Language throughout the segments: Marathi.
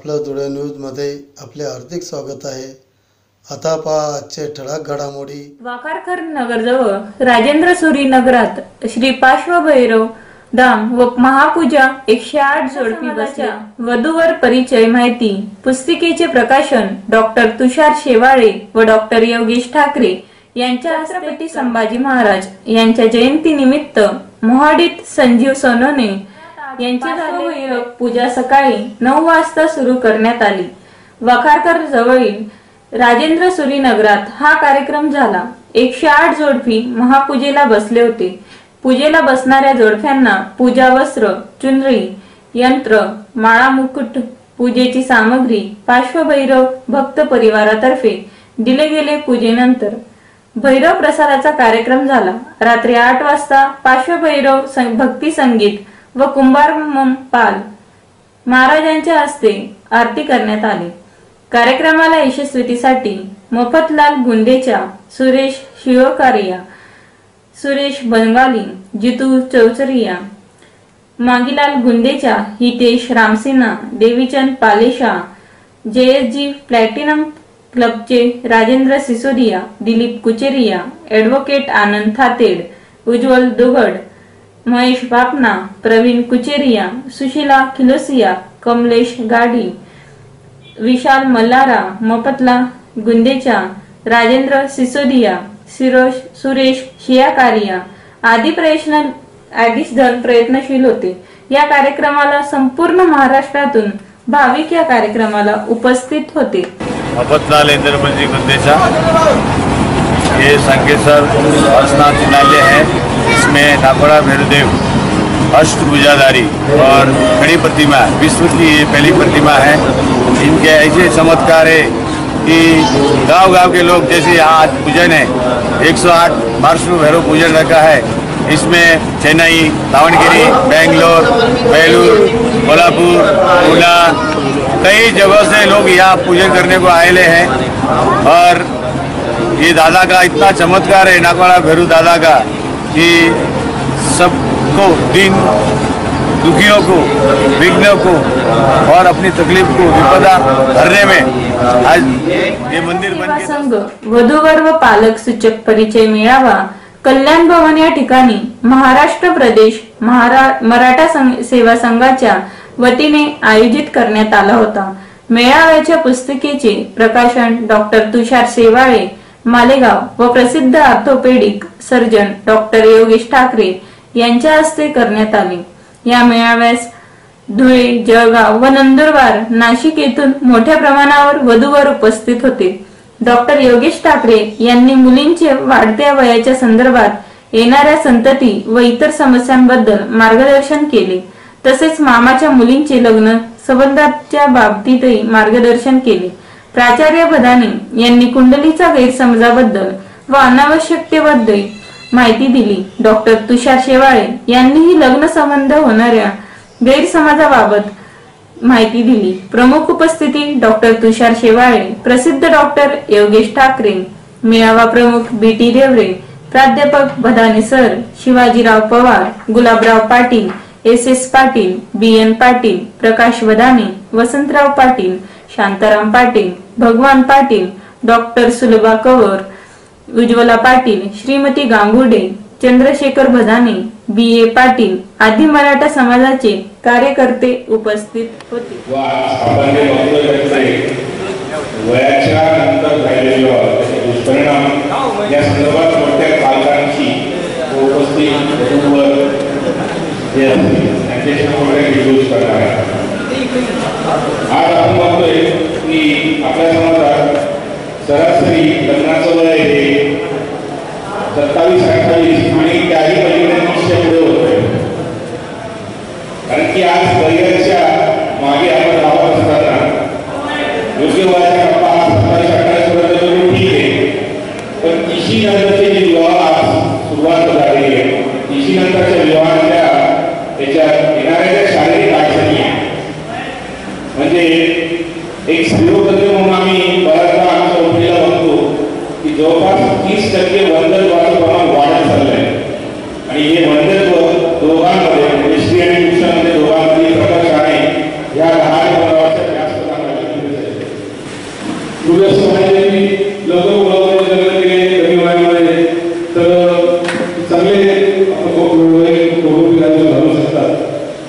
आपलं धुळे न्यूजमध्ये आपले हार्दिक स्वागत आहे. आता पहा आजचे ठळक घडामोडी. वाकारकर नगरजवळ राजेंद्र सुरी नगरात श्री पार्श्वभैरव धाम व महापूजा एकशे आठ जोडपी बसल्या वधूवर परिचय माहिती. पुस्तिकेचे प्रकाशन डॉक्टर तुषार शेवाळे व डॉक्टर योगेश ठाकरे यांच्या छत्रपती संभाजी महाराज यांच्या जयंती निमित्त मोहाडीत संजीव सोनोने यांची झालेली पूजा सकाळी नऊ वाजता सुरू करण्यात आली. वखारकर जवळील राजेंद्र सुरी नगरात हा कार्यक्रम झाला. एकशे आठ जोडपी महापूजेला बसले होते. पूजेला बसणाऱ्या जोडप्यांना पूजा वस्त्र चुनरी यंत्र माळा मुकुट पूजेची सामग्री पार्श्वभैरव भक्त परिवारातर्फे दिले गेले पूजेनंतर. भैरव प्रसादाचा कार्यक्रम झाला. रात्री आठ वाजता पार्श्वभैरव भक्ती संगीत व कुंभार पाल महाराजांच्या हस्ते आरती करण्यात आली. कार्यक्रमाला यशस्वीसाठी मफतलाल गुंदेच्या सुरेश शिवकारिया सुरेश बंगाली जितू चौचरिया मागीलाल गुंदेच्या हितेश रामसिन्हा देवीचंद पालेशा जेएसजी प्लॅटिनम क्लबचे राजेंद्र सिसोदिया दिलीप कुचेरिया ॲडव्होकेट आनंद थातेड उज्ज्वल दुगड महेश बापना प्रवीण कुचेरिया सुशीला खिलोसिया कमलेश गाडी विशाल मल्लारा मपतला गुंदेचा राजेंद्र सिसोदिया सिरोश सुरेश शियाकारिया आदी प्रयत्न आधीच धन प्रयत्नशील होते. या कार्यक्रमाला संपूर्ण महाराष्ट्रातून भाविक या कार्यक्रमाला उपस्थित होते. मपतलाल इंद्रपंजी म्हणजे गुंदेचा. ये संकेश्वर स्नान जिनालय है। इसमें नाकोड़ा भैरवदेव अष्टभुजाधारी और खड़ी प्रतिमा, विश्व की ये पहली प्रतिमा है। इनके ऐसे चमत्कार है कि गांव-गांव के लोग जैसे यहाँ आज पूजन है। 108 सौ आठ पार्श्व भैरव पूजन रखा है। इसमें चेन्नई, दावणगिरी, बेंगलोर, बेलूर, कोल्हापुर पूना कई जगहों से लोग यहाँ पूजन करने को आए हैं। और ये दादा का इतना चमत्कार है नाकवाड़ा भैरू दादा का कि सबको दिन दुखियों को विघ्नों को और अपनी तकलीफ को विपदा भरने में आज ये मंदिर बन संघ वधूवर व पालक सूचक परिचय मेळावा. कल्याण भवन या ठिकाणी महाराष्ट्र प्रदेश महारा मराठा सेवा संघाच्या वतीने आयोजित करण्यात आला होता. मेळाव्याच्या पुस्तिकेचे प्रकाशन डॉक्टर तुषार सेवाळे मालेगाव व प्रसिद्ध orthopaedic surgeon doctor Yogesh Thakre यांच्या हस्ते करण्यात आले. या मेळाव्यास धुळे जळगाव व नंदुरबार नाशिक येथून मोठ्या प्रमाणावर वधूवर उपस्थित होते. डॉक्टर योगेश ठाकरे यांनी मुलींचे वाढत्या वयाच्या संदर्भात येणाऱ्या संतती व इतर समस्यांबद्दल मार्गदर्शन केले. तसेच मामाच्या मुलींचे लग्न संबंधाच्या बाबतीतही मार्गदर्शन केले. प्राचार्य भदाने यांनी कुंडलीचा गैरसमजाबद्दल व अनावश्यकतेबद्दल माहिती दिली. डॉक्टर तुषार शेवाळे यांनीही लग्न संबंध होणाऱ्या गैरसमजाबाबत माहिती दिली. प्रमुख उपस्थिती डॉक्टर तुषार शेवाळे प्रसिद्ध डॉक्टर योगेश ठाकरे मेळावा प्रमुख बी टी देवरे प्राध्यापक Bhadane sir Shivajirao Pawar Gulabrao Patil S S Patil B N Patil Prakash Vadane Vasantrao Patil Shantaram Patil Bhagwan Patil doctor Sulabha Kawar Ujjwala Patil Shrimati Gangude Chandrashekhar Bhadane B. A. Patil आदी मराठा समाजाचे कार्यकर्ते उपस्थित होते. वयाच्या नंतर झालेलं दुष्परिणाम या संदर्भात प्रत्येक पालकांची उपस्थित त्यांच्याशी थोडे डिस्कस करणार आहे आज आपण बघतोय की आपल्या समाजात सरासरी लग्नाचं वय हे सत्तावीस अठ्ठावीस आणि त्याही पलीकडे पुढे होत आहे कारण की आज करिअरच्या मागे आपण धावत असताना योग्य वयाचा टप्पा हा सत्तावीस अठ्ठावीस पर्यंत करून ठीक आहे. पण तिशी नंतरचे जे विवाह आज सुरुवात झालेली आहे तिशी नंतरच्या विवाहाच्या त्याच्या येणाऱ्या ज्या शारीरिक अडचणी आहेत म्हणजे एक स्त्रीरोग म्हणून आम्ही बऱ्याच पूर्वी असं म्हणायचे की लवकर मुलामध्ये लग्न केले कमी वयामध्ये तर चांगले कौटुंबिक आयुष्य घालू शकतात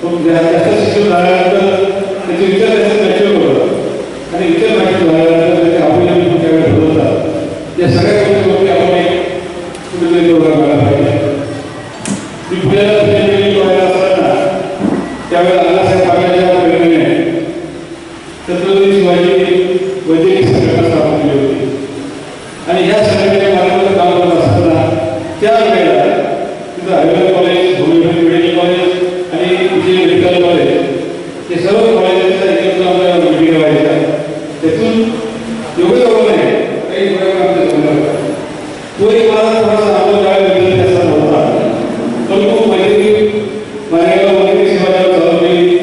पण जा- जास्त शिक्षण झाल्यानंतर त्याचे विचार त्याचे मॅच्युअर होतात आणि विचार मॅच्युअर झाल्यानंतर त्याचे आपल्याला पण त्यावेळी बदलतात या सगळ्या गोष्टी आपण एक कुठेतरी प्रोग्राम करायला पाहिजे मी पुण्याला पुण्याला व्हायला असताना त्यावेळेला अण्णासाहेब पाटलांच्या प्रेरणेने छत्रपती शिवाजी वैद्यकीय संघटना स्थापन केली होती आणि या संघटनेच्या माध्यमातून काम करत असताना त्या वेळेला तिथं Ayurveda college homeopathy medical college आणि विजय मेडिकल कॉलेज हे सर्व कॉलेजांचा एकत्र आमच्या मिटिंग व्हायच्या त्यातून एवढं एवढं नाही काही प्रयोग आमच्यासमोर होता. तो एक मला थोडासा अनुभव त्यावेळेला विद्यार्थी असताना होता पण तो वैद्यकीय माझ्या वैद्यकीय सेवा चालू केली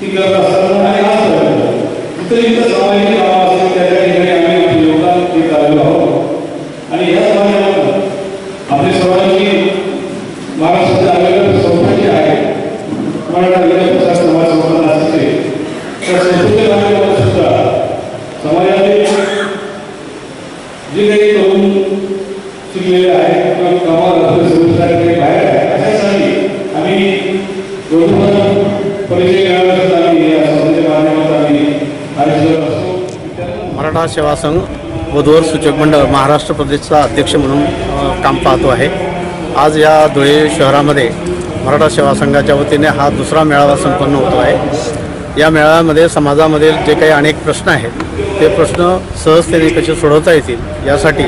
ती करत असताना आणि आज करत तिथं इथं सामाजिक कामं असतील त्याच्या ठिकाणी आम्ही आपले योगदान देत आलेलो आहोत आणि या समाजात आपली सर्वांची महाराष्ट्राच्या आलेलं संस्था आहे मराठा विकास प्रसार समाज संस्था असते त्या संस्थेच्या सुद्धा जे काही तरुण शिकलेले आहेत किंवा कामाला काही बाहेर आहे अशासाठी आम्ही परिचय आम्ही या संस्थेच्या आम्ही असतो मराठा सेवा संघ वधूवर सूचक मंडळ महाराष्ट्र प्रदेशचा अध्यक्ष म्हणून काम पाहतो आहे. आज या धुळे शहरामध्ये मराठा सेवा संघाच्या वतीने हा दुसरा मेळावा संपन्न होतो आहे. या मेळाव्यामध्ये समाजामधील जे काही अनेक प्रश्न आहेत ते प्रश्न सहजतेने कसे सोडवता येतील. यासाठी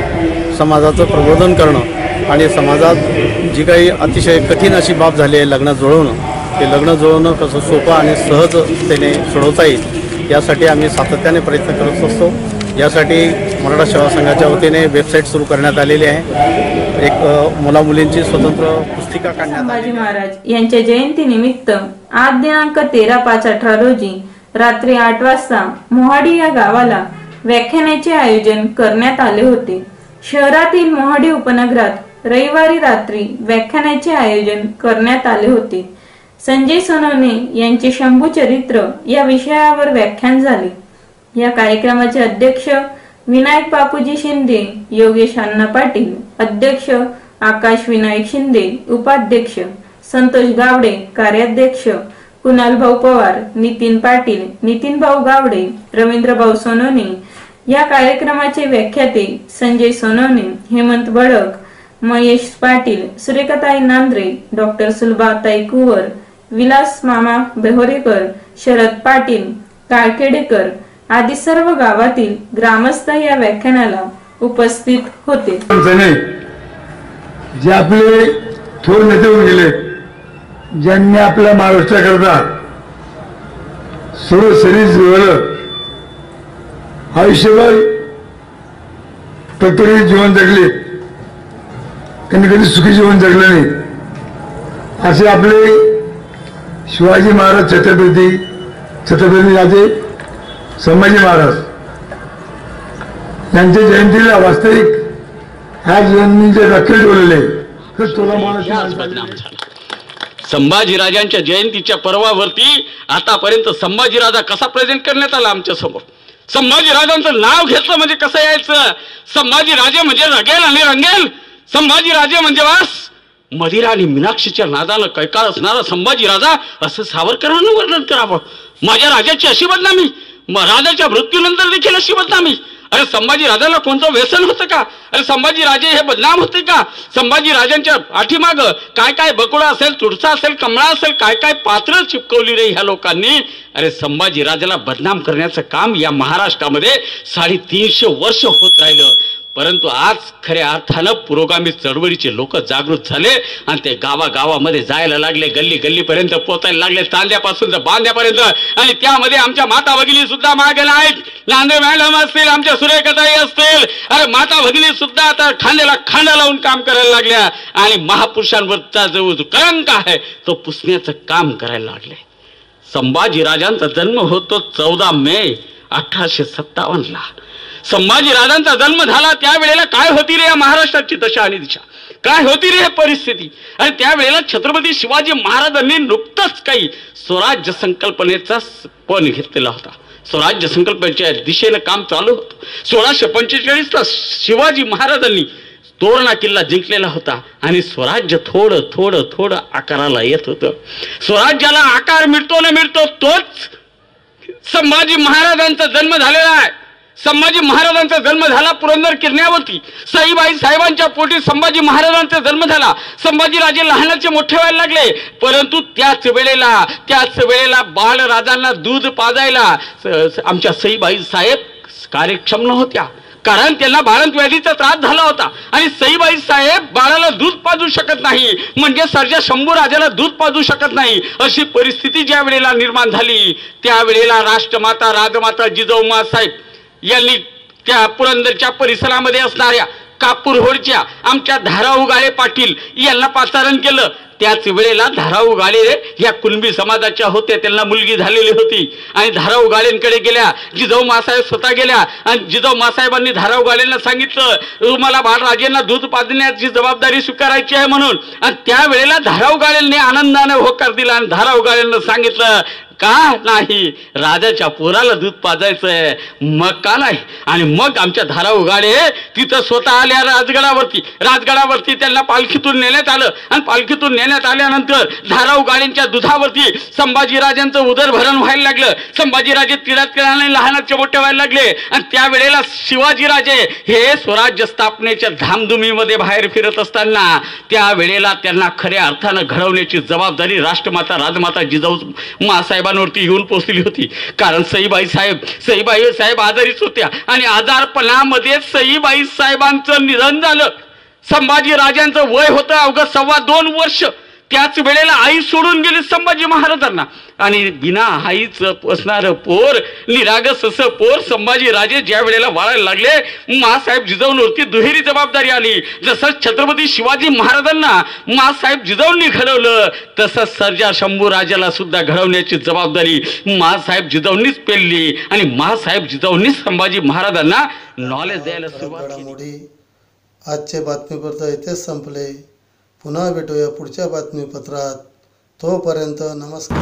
समाजाचं प्रबोधन करणं आणि समाजात जी काही अतिशय कठीण अशी बाब झाली आहे लग्न जुळवणं ते लग्न जुळवणं कसं सोपं आणि सहजतेने सोडवता येईल यासाठी आम्ही सातत्याने प्रयत्न करत असतो. यासाठी मराठा सेवा संघाच्या वतीने वेबसाईट सुरू करण्यात आलेली आहे. एक अ, मुलामुलींची स्वतंत्र पुस्तिका काढण्यात महाराज यांच्या जयंतीनिमित्त आज दिनांक तेरा पाच अठरा रोजी रात्री आठ वाजता मोहाडी या गावाला व्याख्यानाचे आयोजन करण्यात आले होते. शहरातील मोहाडी उपनगरात रविवारी रात्री व्याख्यानाचे आयोजन करण्यात आले होते. संजय सोनवणे यांचे शंभू चरित्र या विषयावर व्याख्यान झाले. या कार्यक्रमाचे अध्यक्ष विनायक बापूजी शिंदे योगेश अण्णा पाटील अध्यक्ष आकाश विनायक शिंदे उपाध्यक्ष संतोष गावडे कार्याध्यक्ष कुणाल भाऊ पवार नितीन पाटील नितीन भाऊ गावडे रवींद्र भाऊ सोनवणे या कार्यक्रमाचे व्याख्याते संजय सोनवणे हेमंत बडक महेश पाटील सुरेखाताई नांद्रे डॉक्टर सुलभाताई कुवर विलास मामा बेहोरेकर शरद पाटील काळखेडेकर आदी सर्व गावातील ग्रामस्थ या व्याख्यानाला उपस्थित होते. जे आपले थोर नेते होऊन गेले ज्यांनी आपल्या महाराष्ट्राकरता सर्व शरीर आयुष्यभर प्रत्येक जीवन जगले. त्यांनी कधी सुखी जीवन जगलं नाही. असे आपले शिवाजी महाराज छत्रपती छत्रपती राजे संभाजी महाराज. यांच्या जयंतीला वास्तविक ह्या जीवनांनी जे रखेल ठेवलेले तर तुला इतिहास संभाजीराजांच्या जयंतीच्या पर्वावरती आतापर्यंत संभाजीराजा कसा प्रेझेंट करण्यात आला आमच्यासमोर संभाजीराजांचं नाव घेतलं म्हणजे कसं यायचं? संभाजीराजे म्हणजे रगेल आणि रंगेल. संभाजीराजे म्हणजे वास. मदिरा आणि मीनाक्षीच्या नादानं कैकाळ असणारा संभाजीराजा असं सावरकरांना वर्णन करावं. माझ्या राजाची अशी बदनामी. म- राजाच्या मृत्यूनंतर देखील अशी बदनामी. अरे संभाजी राजाला कोणतं व्यसन होतं का? अरे संभाजी राजे हे बदनाम होते का? संभाजी राजांच्या पाठीमाग काय काय बकुळा असेल तुडसा असेल कमळा असेल काय काय पात्र चिपकवली रे ह्या लोकांनी? अरे संभाजी राजाला बदनाम करण्याचं काम या महाराष्ट्रामध्ये साडेतीनशे वर्ष होत राहिलं. परंतु आज खऱ्या अर्थानं पुरोगामी चळवळीचे लोक जागृत झाले आणि ते गावागावामध्ये जायला लागले गल्ली गल्लीपर्यंत पोचायला लागले तांद्यापासून तर बांध्यापर्यंत आणि त्यामध्ये आमच्या माता भगिनी सुद्धा मागेला आहेत. नांदे मॅडम असतील आमच्या सुरेखताई असतील. अरे माता भगिनी सुद्धा आता खांद्याला खांदा लावून काम करायला लागल्या. आणि महापुरुषांवरचा जो जो कलंक आहे तो पुसण्याचं काम करायला लागले. संभाजीराजांचा जन्म होतो चौदा मे अठराशे सत्तावन्नला. संभाजीराजांचा जन्म झाला त्यावेळेला काय होती रे या महाराष्ट्राची दशा आणि दिशा? काय होती रे परिस्थिती? आणि त्यावेळेला छत्रपती शिवाजी महाराजांनी नुकतंच काही स्वराज्य संकल्पनेचा पण घेतलेला होता. स्वराज्य संकल्पनेच्या दिशेनं काम चालू होतं. सोळाशे पंचेचाळीसला शिवाजी महाराजांनी तोरणा किल्ला जिंकलेला होता आणि स्वराज्य थोडं थोडं थोडं आकाराला येत होतं. स्वराज्याला आकार मिळतो ना मिळतो तोच संभाजी महाराजांचा जन्म झालेला आहे. संभाजी महाराजांचा जन्म झाला पुरंदर किरण्यावरती. साईबाई साहेबांच्या पोटी संभाजी महाराजांचा जन्म झाला. संभाजीराजे लहानाचे मोठे व्हायला लागले. परंतु त्याच वेळेला त्याच वेळेला बाळराजांना दूध पाजायला आमच्या सईबाई साहेब कार्यक्षम नव्हत्या. कारण त्यांना बाळंत व्याधीचा त्रास झाला होता. आणि सईबाई साहेब बाळाला दूध पाजू शकत नाही. म्हणजे सरजा शंभू राजाला दूध पाजू शकत नाही. अशी परिस्थिती ज्या वेळेला निर्माण झाली त्यावेळेला राष्ट्रमाता राजमाता जिजाऊमा साहेब यांनी त्या पुरंदरच्या परिसरामध्ये असणाऱ्या कापूर होडच्या आमच्या धाराऊ गाळे पाटील यांना पाचारण केलं. त्याच वेळेला धाराऊ उगाळे या कुणबी समाजाच्या होत्या त्यांना मुलगी झालेली होती. आणि धाराऊ गाळेंकडे गेल्या जिजाऊ मासाहेब स्वतः गेल्या. आणि जिजाऊ मासाहेबांनी धाराऊ गाळेंना सांगितलं तुम्हाला बाळराजेंना दूध पाजण्याची जबाबदारी स्वीकारायची आहे म्हणून. आणि त्यावेळेला धाराऊ गाळेंनी आनंदाने होकार दिला आणि धारा गाळेंना सांगितलं का नाही? राजाच्या पोराला दूध पाजायचंय. मग का नाही? आणि मग आमच्या धारा उगाडे तिथं स्वतः आल्या राजगडावरती. राजगडावरती त्यांना पालखीतून नेण्यात आलं. आणि पालखीतून नेण्यात आल्यानंतर धारा गाडींच्या दुधावरती संभाजीराजांचं उदरभरण व्हायला लागलं. संभाजीराजे तिळात तिळाने लहानाचे मोठे व्हायला लागले. आणि त्यावेळेला शिवाजीराजे हे स्वराज्य स्थापनेच्या धामधुमीमध्ये बाहेर फिरत असताना त्यावेळेला त्यांना खऱ्या अर्थानं घडवण्याची जबाबदारी राष्ट्रमाता राजमाता जिजाऊ साहेबांवरती येऊन पोचली होती. कारण सईबाई साहेब सईबाई साहेब आजारीच होत्या. आणि आजारपणामध्ये सईबाई साहेबांचं निधन झालं. संभाजी राजांचं वय होतं अवघं सव्वा दोन वर्ष. त्याच वेळेला आई सोडून गेली संभाजी महाराजांना. आणि बिना आईच असणारं पोर निरागस असं पोर संभाजी राजे ज्या वेळेला वाळायला लागले मासाहेब जिजाऊंवरती दुहेरी जबाबदारी आली. जसं छत्रपती शिवाजी महाराजांना मासाहेब जिजाऊंनी घडवलं तसं सर्जा शंभू राजाला सुद्धा घडवण्याची जबाबदारी मासाहेब जिजाऊंनीच पेलली. आणि मासाहेब जिजाऊंनीच संभाजी महाराजांना नॉलेज द्यायला सुरुवात केली. आजचे बातमीपत्र इथेच संपले. पुन्हा भेटूया पुढच्या बातमीपत्रात तोपर्यंत नमस्कार.